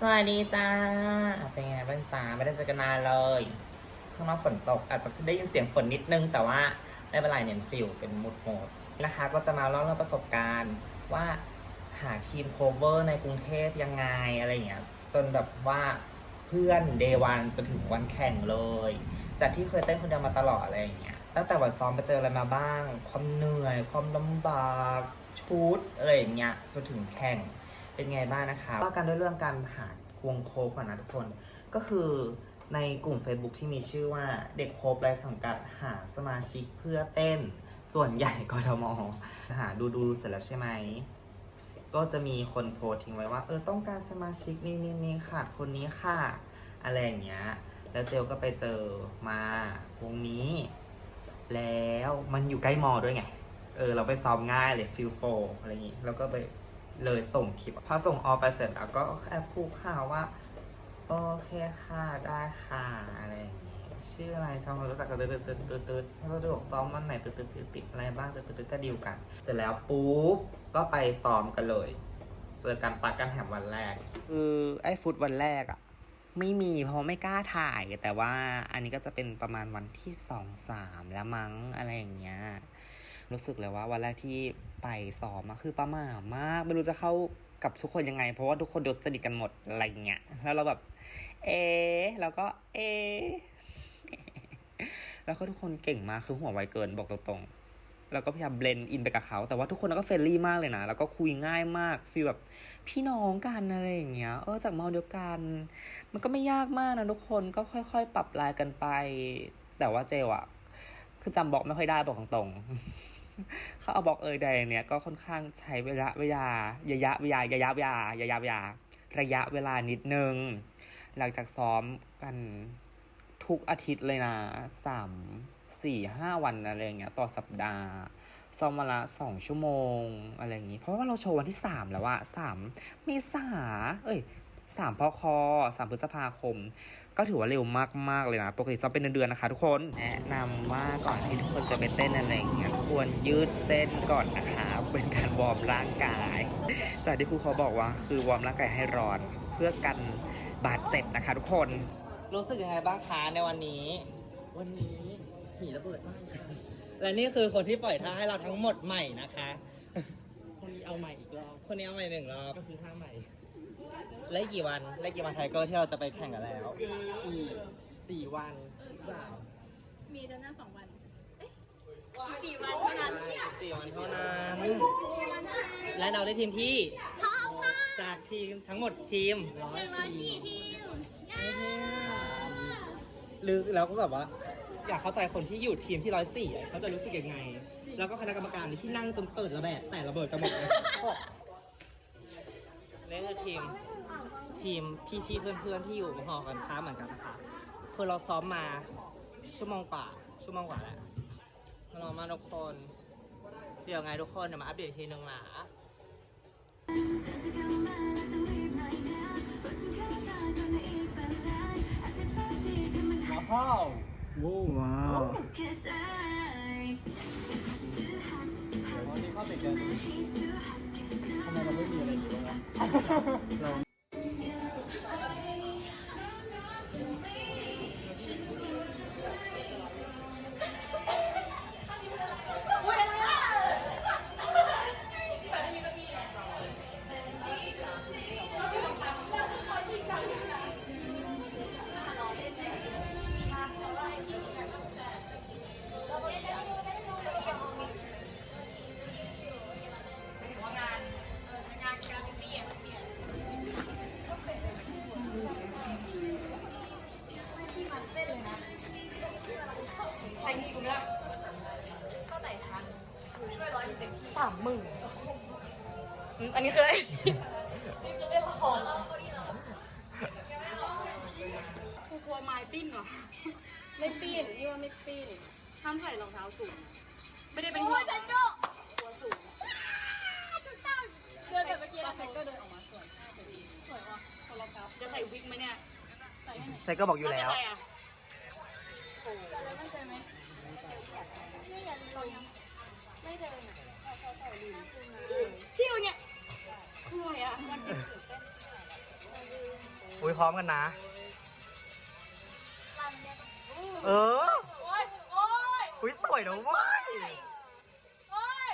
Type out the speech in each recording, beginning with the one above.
สวัสดีจ้าเป็นไงบ้างจ้าไม่ได้เจอกันนานเลยข้างนอกฝนตกอาจจะได้ยินเสียงฝนนิดนึง แต่ว่าไม่เป็นไรเน้นฟิลเป็นมูดโหมดนะคะ ก็จะมาเล่าเรื่องประสบการณ์ว่าหาทีมโคเวอร์ในกรุงเทพยังไงอะไรอย่างเงี้ยจนแบบว่าเพื่อนเดวันจนถึงวันแข่งเลย จากที่เคยเต้นคนเดียวมาตลอดอะไรอย่างเงี้ยตั้งแต่วันซ้อมไปเจออะไรมาบ้าง ความเหนื่อย ความลำบากชุดอะไรอย่างเงี้ยจนถึงแข่ง เป็นไงบ้างนะคะว่ากันด้วยเรื่องการหาวงโคฟก่อนนะทุกคน ก็คือในกลุ่ม Facebook ที่มีชื่อว่าเด็กโคฟไรสังกัดหาสมาชิกเพื่อเต้น ส่วนใหญ่กทมหาดูดูเสร็จแล้วใช่ไหม ก็จะมีคนโพสต์ทิ้งไว้ว่า เออต้องการสมาชิกนี่นี่นี่ขาดคนนี้ค่ะ อะไรอย่างเงี้ย แล้วเจลก็ไปเจอมาวงนี้ แล้วมันอยู่ใกล้มอด้วยไง เออเราไปซ้อมง่ายเลยฟิลโฟอะไรอย่างงี้ แล้วก็ไป เลยส่งคลิปพอส่งออไปเสร็จแล้วก็แค่พูดข่าวว่า โอเคค่ะได้ค่ะอะไรอย่างงี้ชื่ออะไรจำรู้จักกันตืดตืดตืดตืดตืดแล้วก็ดูบอกซ้อมวันไหนตืดตืดตืดติดอะไรบ้างตืดตืดตืดก็ดีลกัน เสร็จแล้วปุ๊บก็ไปซ้อมกันเลยเจอกันปักกันแถมวันแรก คือไอ้ฟุตวันแรกอะไม่มีเพราะไม่กล้าถ่าย แต่ว่าอันนี้ก็จะเป็นประมาณวันที่สองสามแล้วมั้งอะไรอย่างเงี้ย รู้สึกเลยว่าวันแรกที่ไปซ้อมอะคือประหม่ามาก ไม่รู้จะเข้ากับทุกคนยังไง เพราะว่าทุกคนดนสนิทกันหมดอะไรเงี้ยแล้วเราแบบ เอแล้วก็ เอ แล้วก็ทุกคนเก่งมากคือหัวไวเกินบอกตรงๆแล้วก็พยายามเบลนด์อินไปกับเขา แต่ว่าทุกคนก็เฟรนลี่มากเลยนะ แล้วก็คุยง่ายมากฟีลแบบพี่น้องกันอะไรอย่างเงี้ยเออจากมอเดียวกัน มันก็ไม่ยากมากนะทุกคนก็ค่อย ๆ ปรับลายกันไป แต่ว่าเจลอะคือจำบอกไม่ค่อยได้บอกตรงๆ เขาเอาบอกเอยใดงเนี่ยก็ค่อนข้างใช้เวลาเวลาระยะเวลาระยะเวลาระยะเวลาระยะเวลานิดนึง หลังจากซ้อมกันทุกอาทิตย์เลยนะสามสี่ห้าวันอะไรอย่างเงี้ยต่อสัปดาห์ซ้อมวันละสองชั่วโมงอะไรอย่างงี้ เพราะว่าเราโชว์วันที่สามแล้วอะสามเมษา เอ้ย สามพคสามพฤษภาคม ก็ถือว่าเร็วมาก ๆ เลยนะ ปกติซ้อมเป็นเดือนๆนะคะ ทุกคนแนะนำว่าก่อนที่ทุกคนจะไปเต้นอะไรอย่างเงี้ยควรยืดเส้นก่อนนะคะ เป็นการวอร์มร่างกาย จากที่ครูเขาบอกว่าคือวอร์มร่างกายให้ร้อน เพื่อกันบาดเจ็บนะคะ ทุกคน รู้สึกยังไงบ้างคะในวันนี้ วันนี้หีระเบิดมากและนี่คือคนที่ปล่อยท่าให้เราทั้งหมดใหม่นะคะ คนนี้เอาใหม่อีกรอบ คนนี้เอาใหม่หนึ่งรอบ ก็คือท่าใหม่ และอีกกี่วันและอีกกี่วันไทเกอร์ที่เราจะไปแข่งกันแล้ว อีกสี่วันสามมีเดือนหน้าสองวันเอ๊ะสี่วันเท่านั้นสี่วันเท่านั้นสี่วันเท่านั้นและเราได้ทีมที่ท้องค่ะจากทีมทั้งหมดทีมร้อหยนึ่งร้อยสี่สี่ทีมเย้หรือเราก็แบบว่า อยากเข้าใจคนที่อยู่ทีมที่ร้อยสี่เขาจะรู้สึกยังไง แล้วก็คณะกรรมการที่นั่งจนเปิดระเบิดแต่ระเบิดกันหมดเลยนี่คือทีม ทีมพี่ๆเพื่อนๆที่อยู่หอกันค้าเหมือนกันนะคะคือเราซ้อมมาชั่วโมงกว่า ชั่วโมงกว่าแล้วมารอมาทุกคน เดี๋ยวไงทุกคนเดี๋ยวมาอัปเดตอีกทีนึงนะว้าวว้าววันนี้เข้าไปเจอทำไมเราไม่มีอะไรอยู่วะ ไม้ปิ้นว่ะไม่ปิ้นนี่ว่าไม่ปิ้นห้ามใส่รองเท้าสูง ไม่ได้เป็นห่วงนะกลัวสูงเดินแบบเมื่อกี้แล้วก็เดินออกมาสวยสวยว่ะคนละกับจะใส่วิกไหมเนี่ย ใส่ให้ไหนไซเกอร์บอกอยู่แล้วมั่นใจอะโอ้มั่นใจไหมนี่อย่าเรายังไม่เดินอะที่อยู่เนี่ยคืออะไรอะมันจะตื่นเต้นอุ้ยพร้อมกันนะ เออ โอ๊ย โอ๊ย อุ้ยสวยนะเว้ย โอ๊ย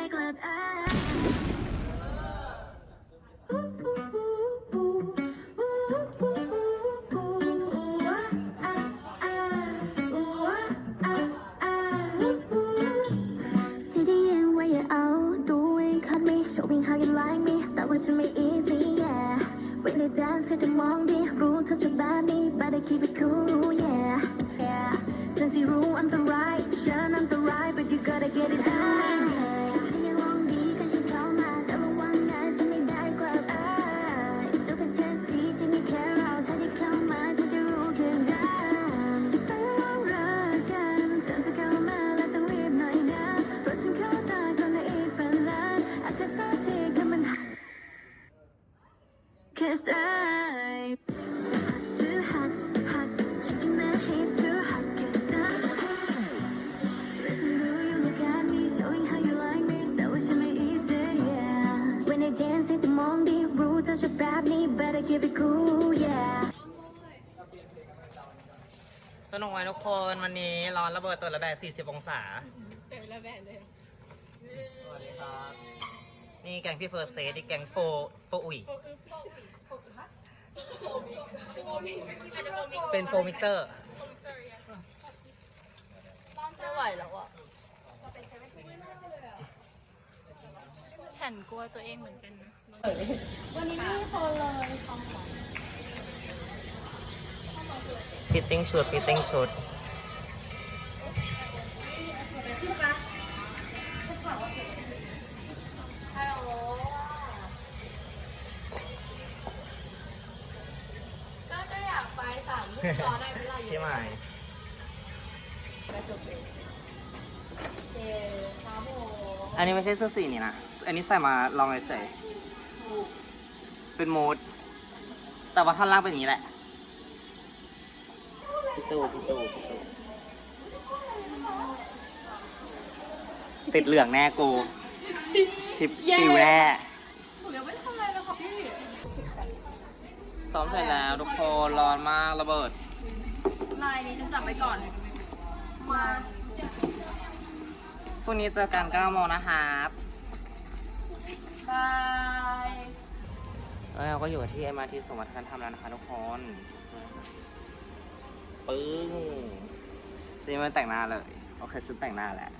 กลับอ่าที่ได้ยินว่าอย่าเอาตัวเองคัดไม่ showing how you like me แต่ว่าฉันไม่ easy yeah when they dance ให้เธอมองดีรู้เธอจะแบบนี้ better keep it cool yeah yeah ทั้งที่รู้อันตรายฉันอันตราย but you gotta get it right อนระเบิดตัวระแบก40 องศาเดี๋ยวละแบนเลยสวัสดีครับ นี่แกงพี่เฟิร์สเซตอีกแกงโฟโฟอุ๋ยเป็นโฟมิกเซอร์ ไม่ไหวแล้วอะ ฉันกลัวตัวเองเหมือนกันนะวันนี้ไม่มีคนเลยฟิตติ้งชุดฟิตติ้งชุด ทุ่มรอได้เวลาอยู่พี่ใหม่เอครับผมอันนี้ไม่ใช่เสื้อสีนี่นะ อันนี้ใส่มาลองเฉยๆเป็นโมด แต่ว่าท่อนล่างเป็นอย่างนี้แหละพี่จูพี่จูพี่จูติดเหลืองแน่กูทิปปิวแน่หนู ซ้อมเสร็จแล้วทุกคนร้อนมากระเบิด ลายนี้ฉันจับไว้ก่อน มาพรุ่งนี้เจอกัน9โมงนะครับบายแล้วเราก็อยู่ที่ MRT สมวัฒนธรรมแล้วนะคะทุกคน ปึ้งซีมันแต่งหน้าเลย โอเคซื้อแต่งหน้าแหละ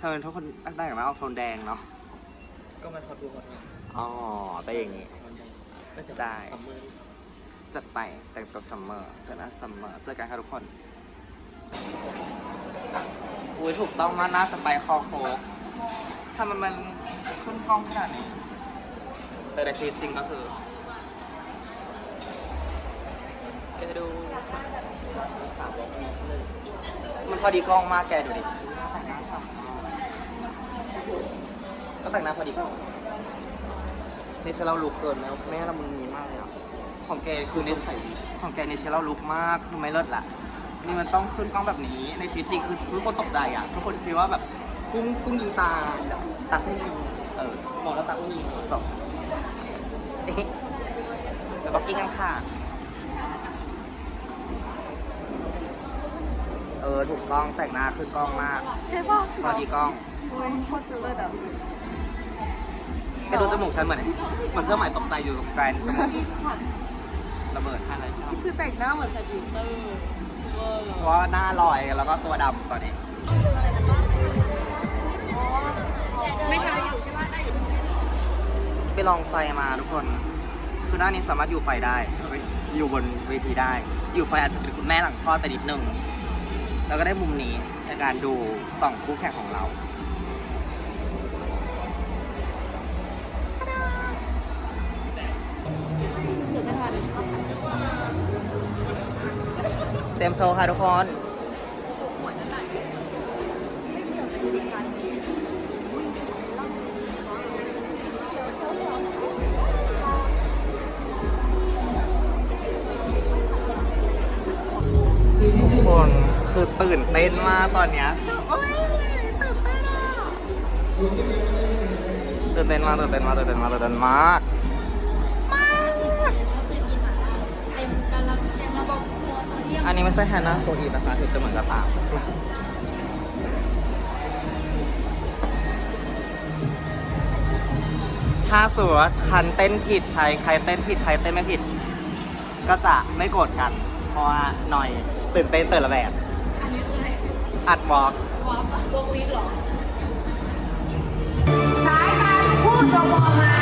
ทำไมทุกคนแต่งหน้าออกโทนแดงเนาะ ก็มาทอดดูหมดอ๋อไปอย่างนี้ได้ ซัมเมอร์ จัดไปแต่งตัวซัมเมอร์แต่งหน้าซัมเมอร์เจอกันค่ะทุกคน อุ้ยถูกต้องมากหน้าสไปค์คอโคกทำไมมันขึ้นกล้องขนาดนี้ แต่ในชีวิตจริงก็คือแกดูมันพอดีกล้องมากแกดูดิแต่งหน้าสับก็แต่งหน้าพอดีกล้องนี่ฉันเล่าลุกเกินแล้วแม่เรามึงมีมากเลย ของแกคือในของแกในเชลเราลุกมากคือไม่เลิศละนี่มันต้องขึ้นกล้องแบบนี้ในชีวิตจริงคือทุกคนตกใจอะทุกคนคิดว่าแบบกุ้งกุ้งยิงตาตากุ้งยิงเออบอกแล้วตากุ้งยิงจบเอ๊ะแล้วก็กิ้งกันค่ะเออถูกกล้องแต่งหน้าขึ้นกล้องมากใช่ป่ะพอดีกล้องโอ้ยโคตรเจริญอะแกดูจมูกฉันเหมือนเหมือนเครื่องหมายตกใจอยู่ตรงกลางจมูก ระเบิดท่าไรชอบคือแต่งหน้าเหมือนใส่บิวเตอร์เพราะหน้าลอยแล้วก็ตัวดำตอนนี้ ไม่ทำอยู่ใช่ไหมไปลองไฟมาทุกคน คือหน้านี้สามารถอยู่ไฟได้ อยู่บนเวทีได้ อยู่ไฟอาจจะเป็นคุณแม่หลังคลอดแต่นิดนึง แล้วก็ได้มุมนี้ในการดูสองคู่แข่งของเรา เต็มโชว์ค่ะทุกคนทุกคนคือตื่นเต้นมากตอนเนี้ยโอ๊ยตื่นเต้นอะตื่นเต้นมากตื่นเต้นมากตื่นเต้นมากตื่นเต้นมาก อันนี้ไม่ใช่แฮนนาโฟอีนะคะคือจะเหมือนกระต่ายถ้าสมมติว่าคันเต้นผิดใครใครเต้นผิดใครเต้นไม่ผิด ก็จะไม่โกรธกัน เพราะว่าหน่อยตื่นเต้นตื่นระแวดอันนี้เลยอัดวอล์กวอล์กวีคหรอสายตาผู้จงมองมา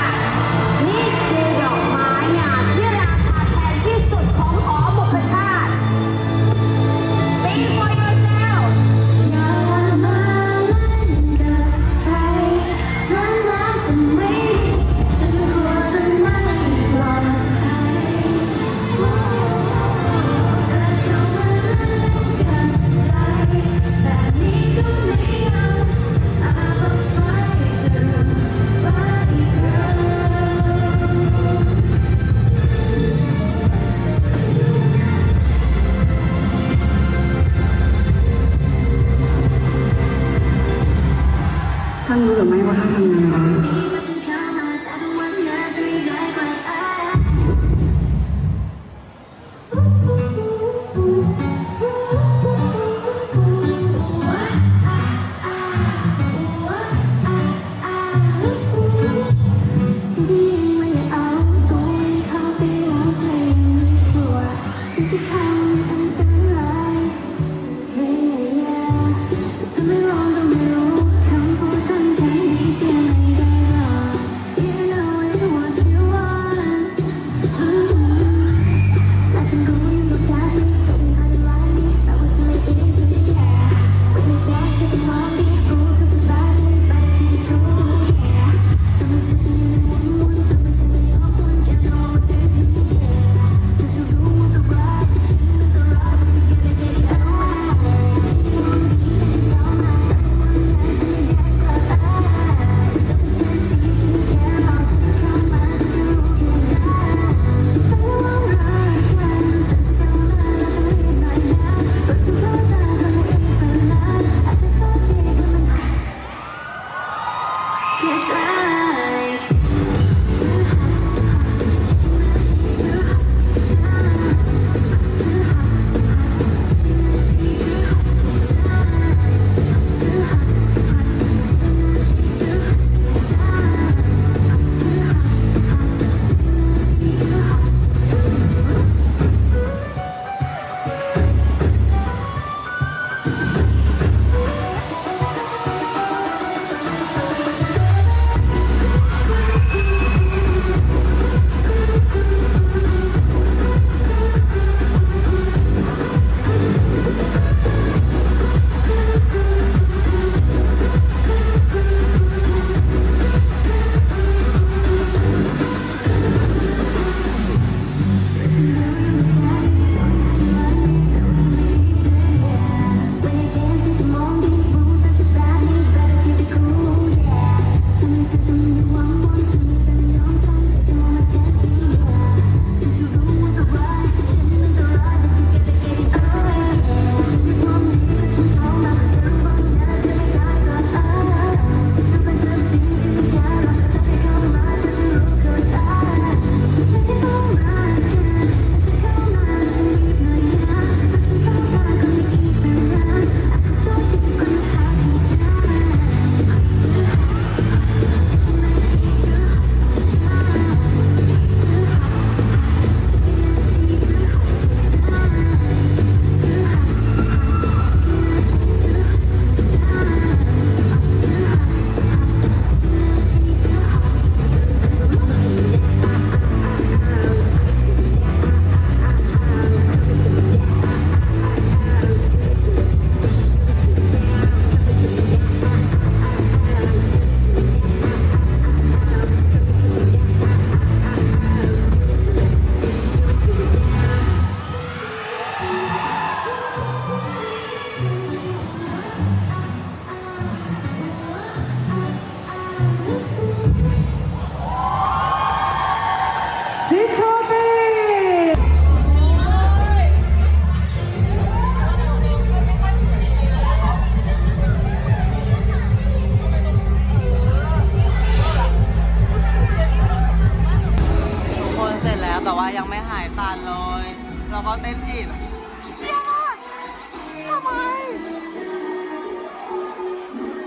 เราก็เต้นผิด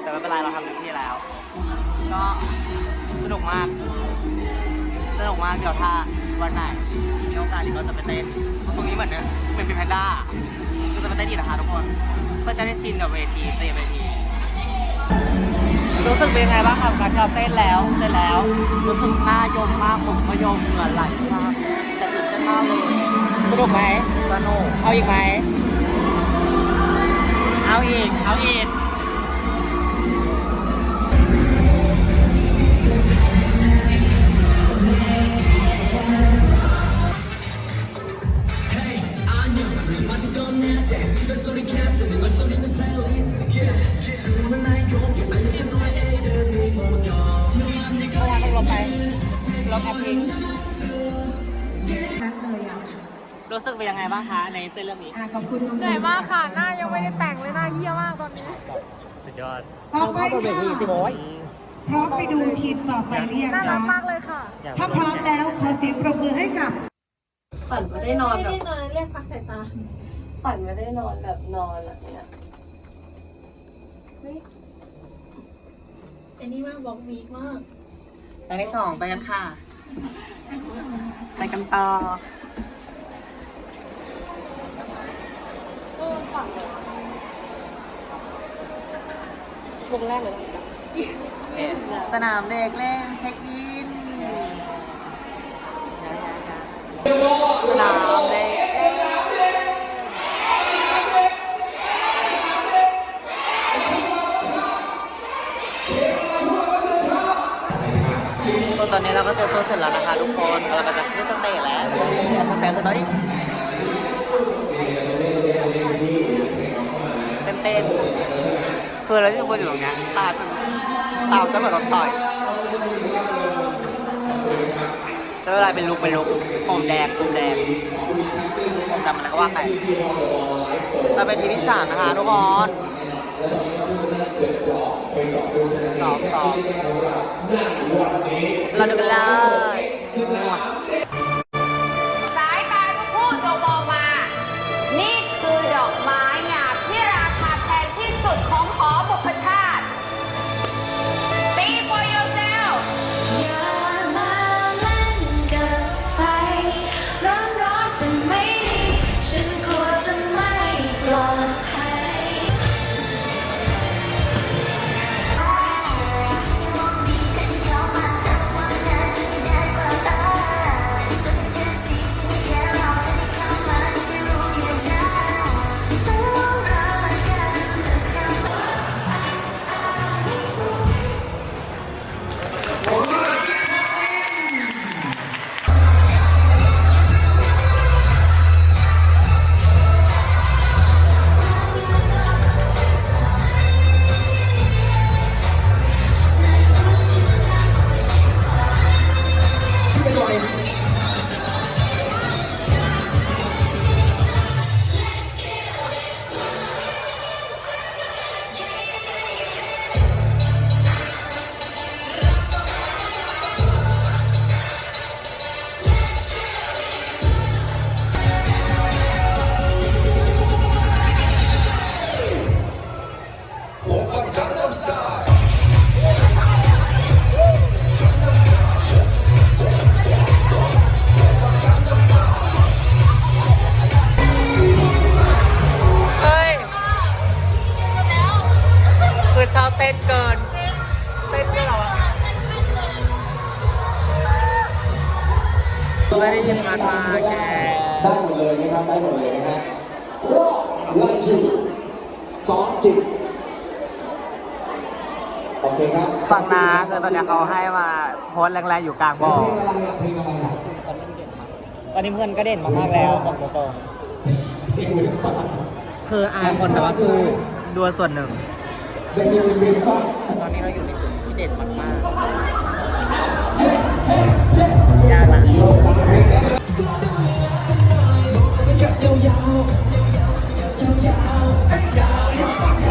แต่ไม่เป็นไรเราทำเต็มที่แล้ว ก็สนุกมาก สนุกมากเดี๋ยวถ้าวันไหนมีโอกาสเดี๋ยวก็จะไปเต้นตรงนี้เหมือนเนี่ยเป็นพิมแพนด้าก็จะไปเต้นอีกนะคะทุกคนเพื่อจะได้ชินกับเวทีเต้นเวทีรู้สึกเป็นยังไงบ้างครับการที่เราเต้นแล้วเต้นแล้วรู้สึกหน้ายมมากผมก็ยมเหงื่อไหลมากแต่ตื่นเต้นมากเลย สนุกไหมสนุกเอาอีกไหมเอาอีก เอาอีกเมื่อวานต้องลงไปลงแอปพิง รู้สึกเป็นยังไงบ้างคะในเส้นเรื่องนี้ขอบคุณน้องเหนื่อยมากค่ะ หน้ายังไม่ได้แต่งเลยหน้าเหี้ยมากตอนนี้ สุดยอดต่อไปเข้าตัวเบรกค่ะอีกสิโว้ยพร้อมไปดูทีมต่อไปหรือยังน่ารัคะกมากเลยค่ะ ถ้าพร้อมแล้วขอเสียงปรบมือให้กับ ฝันไม่ได้นอนแบบไม่ได้นอนเรียกพักสายตา ฝันไม่ได้นอนแบบนอนแบบเนี้ยไอ้นี่มากบอกวีคมาก ตอนที่สองไปกันค่ะ ไปกันต่อ วงแรกเลยสนามเด็กเล่นเช็คอินสนามเด็กตอนนี้เราก็เตรียมตัวเสร็จแล้วนะคะทุกคนเราก็จะขึ้นสเตจแล้วสเตจคือตอนนี้เต้นเต้นๆ คือเราที่ทุกคนอยู่ตรงเนี้ยตาฉันตาฉันเหมือนโดนต่อยแล้วเวลาเป็นลุกเป็นลุกผมแดงผมแดงผมดำอะไรก็ว่าไปเราเป็นทีมที่สามนะคะทุกคนสองสองเราดูกันเลย โพสต์แรงๆอยู่กลางบ่อเพลงอะไรอะเพลงอะไรอะตอนนี้เพื่อนก็เด่นมากๆแล้วบอกตรงเพลงวิสปาๆคืออายคนแต่ว่าคือดูส่วนหนึ่งเพลงวิสปาตอนนี้เราอยู่ในจุดที่เด่นมากๆยากละก็ทั้ง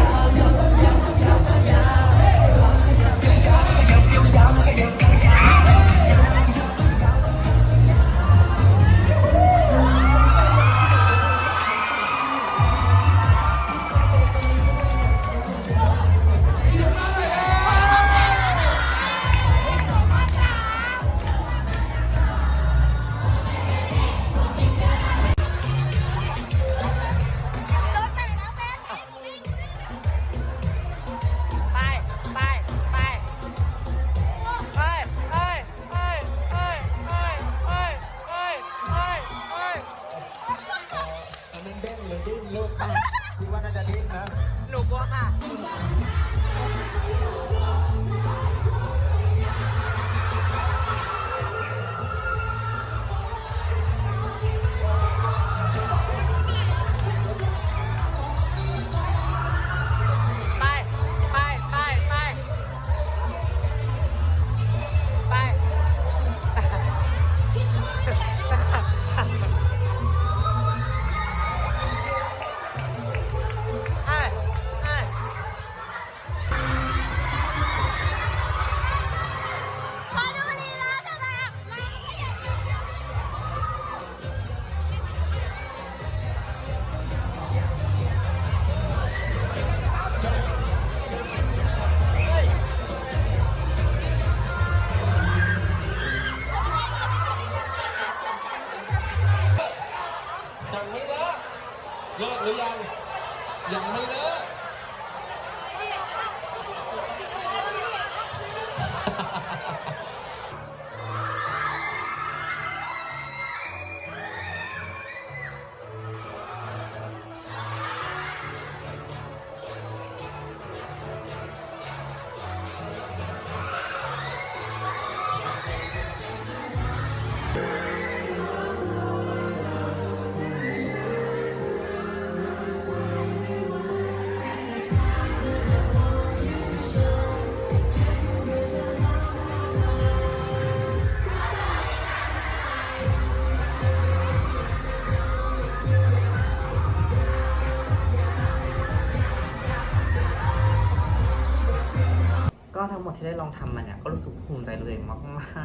ที่ได้ลองทำมาเนี่ยก็รู้สึกภูมิใจตัวเองม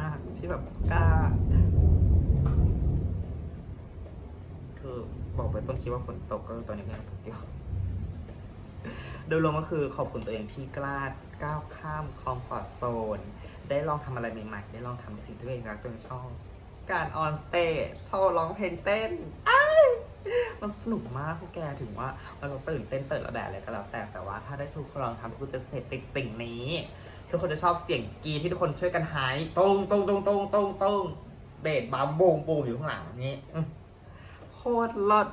ากๆที่แบบกล้าคือบอกไปต้นคิดว่าฝนตกก็ตอนนี้ก็ยังตกอยู่โดยรวมก็คือขอบคุณตัวเองที่กล้าก้าวข้ามคอมฟอร์ทโซน ได้ลองทำอะไรใหม่ๆ ได้ลองทำในสิ่งที่ตัวเองรักตัวเองชอบ การออนสเตจโชว์ร้องเพลงเต้นมันสนุกมากพวกแกถึงว่าเราตื่นเต้นเติร์ดระแดดอะไรก็แล้วแต่แต่ว่าถ้าได้ทุกคนลองทำกคนจะเสร็จติ่งติ่งนี้ ทุกคนจะชอบเสียงกีที่ทุกคนช่วยกันหายตรงตรงตรงตรงตรงตรงเบสบัมบูมบูมอยู่ข้างหลังนี้โคตรเลิศ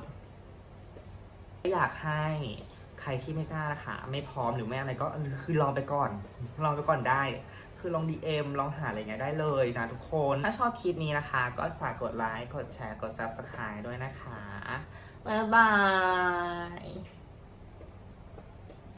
อยากให้ใครที่ไม่กล้าค่ะ ไม่พร้อมหรือไม่อะไรก็คือลองไปก่อน ลองไปก่อนได้ คือลอง DM ลองหาอะไรเงี้ยได้เลยนะทุกคน ถ้าชอบคลิปนี้นะคะ ก็ฝากกดไลค์กดแชร์กด Subscribe ด้วยนะคะ บ๊ายบาย